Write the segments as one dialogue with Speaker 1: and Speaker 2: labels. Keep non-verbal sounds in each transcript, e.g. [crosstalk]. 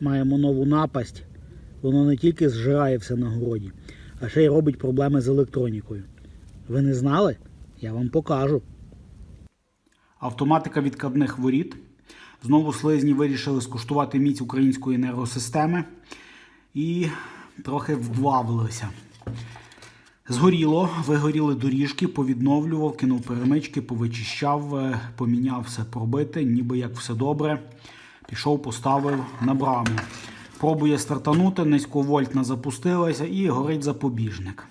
Speaker 1: маємо нову напасть. Воно не тільки зжирає все на городі, а ще й робить проблеми з електронікою. Ви не знали? Я вам покажу. Автоматика відкладних воріт. Знову слизні вирішили скуштувати міць української енергосистеми і трохи вдвавилися. Згоріло, вигоріли доріжки, повідновлював, кинув перемички, повичищав, е, поміняв все пробите, ніби як все добре. Пішов, поставив на браму. Пробує стартанути, низьковольтна запустилася і горить запобіжник.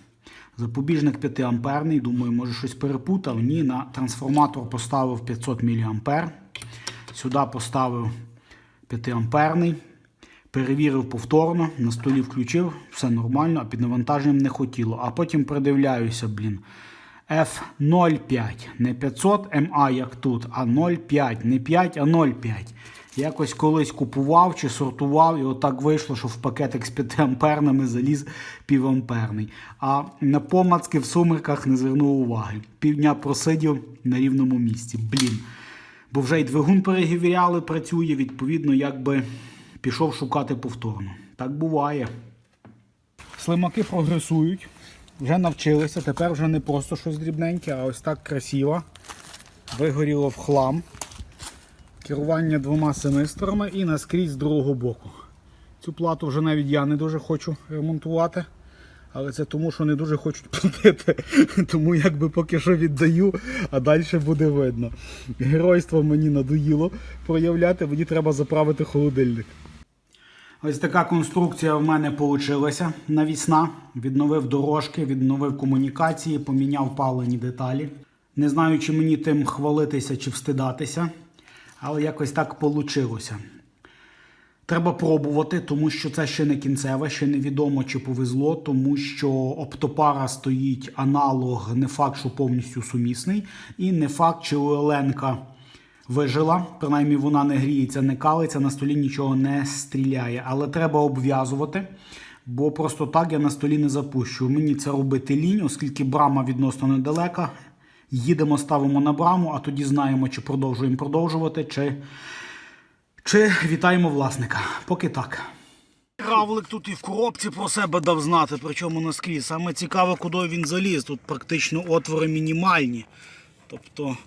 Speaker 1: Запобіжник 5 амперний, думаю, може щось перепутав. Ні, на трансформатор поставив 500 мА. Сюди поставив 5 амперний. Перевірив повторно, на столі включив, все нормально, а під навантаженням не хотіло. А потім придивляюся, блін. F05, не 500 МА, як тут, а 0,5, не 5, а 0,5. Якось колись купував чи сортував, і отак вийшло, що в пакетик з 5 амперними заліз півамперний. А на помацки в сумерках не звернув уваги. Півдня просидів на рівному місці. Блін. Бо вже й двигун перегівіряли, працює, відповідно, якби пішов шукати повторно. Так буває. Слимаки прогресують, вже навчилися. Тепер вже не просто щось дрібненьке, а ось так красиво. Вигоріло в хлам. Керування двома семисторами і наскрізь з другого боку. Цю плату вже навіть я не дуже хочу ремонтувати. Але це тому, що не дуже хочуть [laughs] платити. Тому якби поки що віддаю, а далі буде видно. Геройство мені надоїло проявляти, мені треба заправити холодильник. Ось така конструкція в мене вийшла навісна. Відновив дорожки, відновив комунікації, поміняв палені деталі. Не знаю, чи мені тим хвалитися чи встидатися, але якось так вийшло. Треба пробувати, тому що це ще не кінцеве, ще невідомо чи повезло, тому що оптопара стоїть аналог, не факт, що повністю сумісний, і не факт, чи у Еленка вижила. Принаймні вона не гріється, не калиться, на столі нічого не стріляє. Але треба обв'язувати, бо просто так я на столі не запущу. Мені це робити лінь, оскільки брама відносно недалека. Їдемо, ставимо на браму, а тоді знаємо, чи продовжуємо продовжувати, чи. Чи вітаємо власника? Поки так. Равлик тут і в коробці про себе дав знати, причому наскрізь. Саме цікаве, куди він заліз. Тут практично отвори мінімальні. Тобто,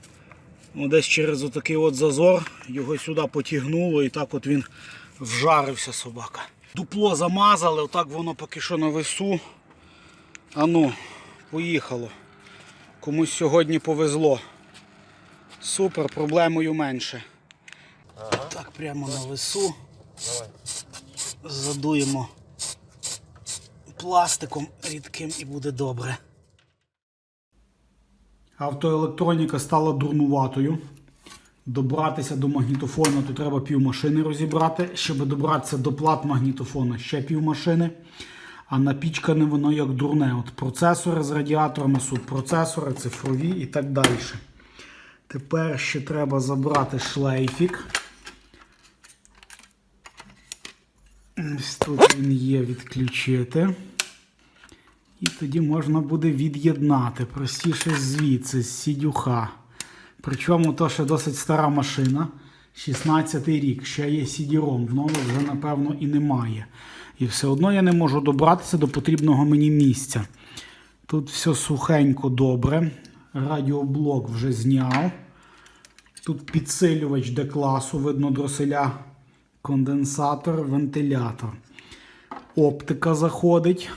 Speaker 1: ну, десь через отакий от зазор його сюди потягнуло і так от він вжарився собака. Дупло замазали, отак воно поки що на весу. Ану, поїхало. Комусь сьогодні повезло. Супер, проблемою менше. Так, прямо на весу. Задуємо пластиком рідким і буде добре. Автоелектроніка стала дурнуватою. Добратися до магнітофону, то треба півмашини розібрати. Щоб добратися до плат магнітофона, ще півмашини. А напічкане воно як дурне. От процесори з радіаторами, субпроцесори, цифрові і так далі. Тепер ще треба забрати шлейфік. Ось тут він є відключити. І тоді можна буде від'єднати. Простіше звідси, з сідюха. Причому то ще досить стара машина. 16-й рік, ще є CD-ROM, в нових вже, напевно, і немає. І все одно я не можу добратися до потрібного мені місця. Тут все сухенько добре. Радіоблок вже зняв. Тут підсилювач D-класу, видно дроселя конденсатор, вентилятор. Оптика заходить.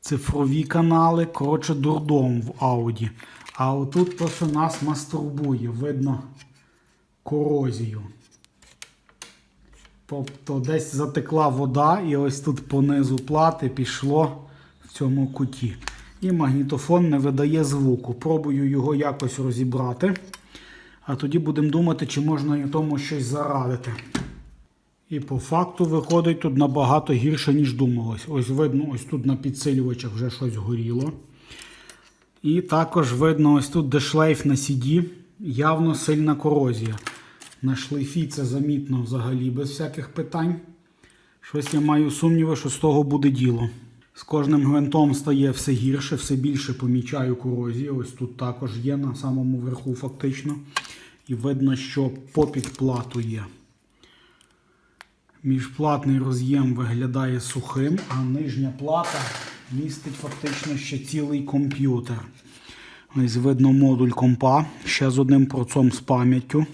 Speaker 1: Цифрові канали. Коротше, дурдом в ауді. А отут то, що нас мастурбує, видно корозію. Тобто десь затекла вода, і ось тут понизу плати пішло в цьому куті. І магнітофон не видає звуку. Пробую його якось розібрати. А тоді будемо думати, чи можна і тому щось зарадити. І по факту виходить тут набагато гірше, ніж думалось. Ось видно, ось тут на підсилювачах вже щось горіло. І також видно, ось тут, де шлейф на CD, явно сильна корозія. На шлейфі це замітно взагалі без всяких питань. Щось я маю сумніви, що з того буде діло. З кожним гвинтом стає все гірше, все більше помічаю корозію. Ось тут також є на самому верху, фактично. І видно, що попід плату є. Міжплатний роз'єм виглядає сухим, а нижня плата містить фактично ще цілий комп'ютер. Ось видно модуль компа ще з одним процом з пам'яттю.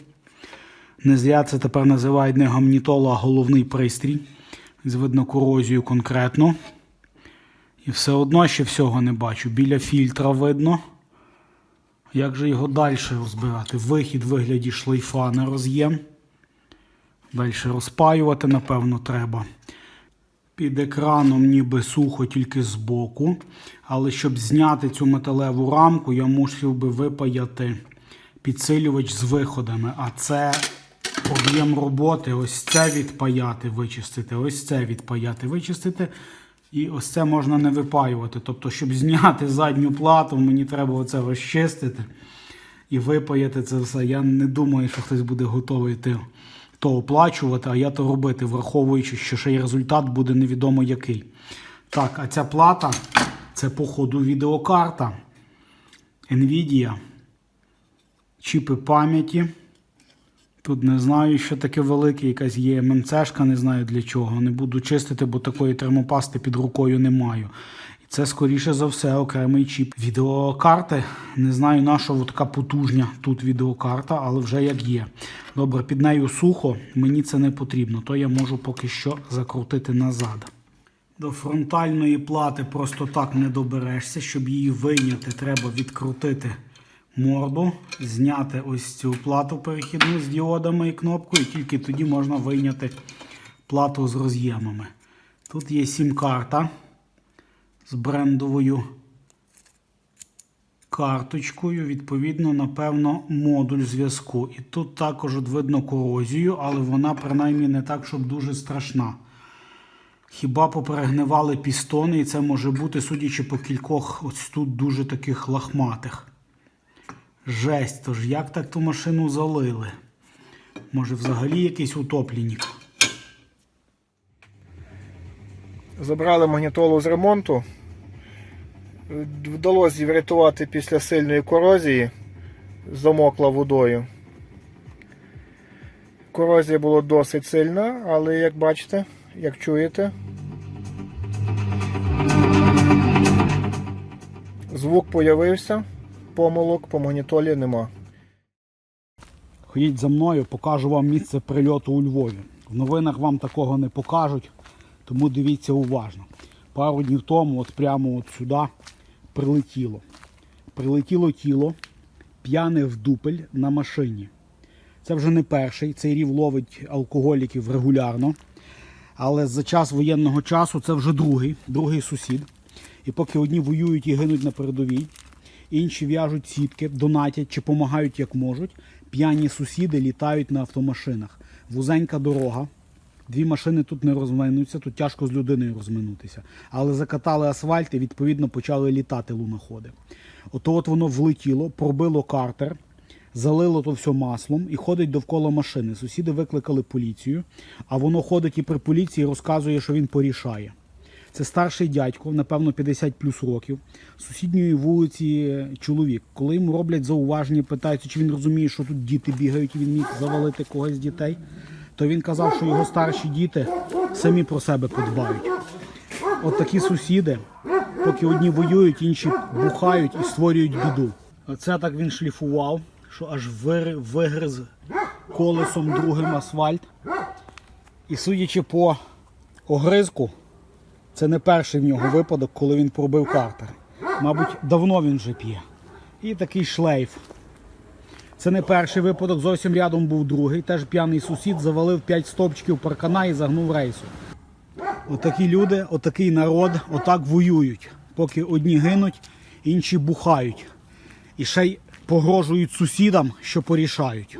Speaker 1: Не зря це тепер називають не гамнітола, а головний пристрій. Ось видно корозію конкретно. І все одно ще всього не бачу. Біля фільтра видно. Як же його далі розбирати? Вихід в вигляді шлейфа на роз'єм. Далі розпаювати, напевно, треба. Під екраном ніби сухо тільки збоку. Але щоб зняти цю металеву рамку, я мусив би випаяти підсилювач з виходами. А це об'єм роботи. Ось це відпаяти, вичистити, ось це відпаяти, вичистити. І ось це можна не випаювати. Тобто, щоб зняти задню плату, мені треба оце розчистити і випаяти це все. Я не думаю, що хтось буде готовий ти то оплачувати, а я то робити, враховуючи, що ще й результат буде невідомо який. Так, а ця плата це, походу, відеокарта. Nvidia. Чіпи пам'яті. Тут не знаю, що таке велике, якась є ММЦшка, не знаю для чого. Не буду чистити, бо такої термопасти під рукою не маю. І це, скоріше за все, окремий чіп. Відеокарти. Не знаю, на що така потужня тут відеокарта, але вже як є. Добре, під нею сухо, мені це не потрібно, то я можу поки що закрутити назад. До фронтальної плати просто так не доберешся. Щоб її вийняти, треба відкрутити морду, зняти ось цю плату перехідну з діодами і кнопкою, і тільки тоді можна вийняти плату з роз'ємами. Тут є сім-карта з брендовою карточкою, відповідно, напевно, модуль зв'язку. І тут також от видно корозію, але вона принаймні не так, щоб дуже страшна. Хіба поперегнивали пістони, і це може бути, судячи по кількох, ось тут дуже таких лахматих. Жесть, тож як так ту машину залили? Може взагалі якийсь утопленник?
Speaker 2: Забрали магнітолу з ремонту. Вдалося її врятувати після сильної корозії, замокла водою. Корозія була досить сильна, але як бачите, як чуєте, звук появився, помилок по магнітолі нема.
Speaker 1: Ходіть за мною, покажу вам місце прильоту у Львові. В новинах вам такого не покажуть, тому дивіться уважно. Пару днів тому, от прямо от сюди, прилетіло. Прилетіло тіло, п'яне в дупель на машині. Це вже не перший. Цей рів ловить алкоголіків регулярно. Але за час воєнного часу це вже другий, другий сусід. І поки одні воюють і гинуть на передовій, інші в'яжуть сітки, донатять чи допомагають як можуть. П'яні сусіди літають на автомашинах. Вузенька дорога. Дві машини тут не розминуться, тут тяжко з людиною розминутися. Але закатали асфальт і відповідно почали літати луноходи. Ото от воно влетіло, пробило картер, залило то все маслом і ходить довкола машини. Сусіди викликали поліцію, а воно ходить і при поліції розказує, що він порішає. Це старший дядько, напевно, 50 плюс років, з сусідньої вулиці чоловік. Коли йому роблять зауваження, питаються, чи він розуміє, що тут діти бігають, і він міг завалити когось з дітей, то він казав, що його старші діти самі про себе подбають. От такі сусіди, поки одні воюють, інші бухають і створюють біду. Оце так він шліфував, що аж вигриз колесом другим асфальт. І судячи по огризку, це не перший в нього випадок, коли він пробив картер. Мабуть, давно він вже п'є. І такий шлейф. Це не перший випадок, зовсім рядом був другий. Теж п'яний сусід завалив 5 стовпчиків паркана і загнув рейсу. Отакі люди, отакий народ, отак воюють. Поки одні гинуть, інші бухають. І ще й погрожують сусідам, що порішають.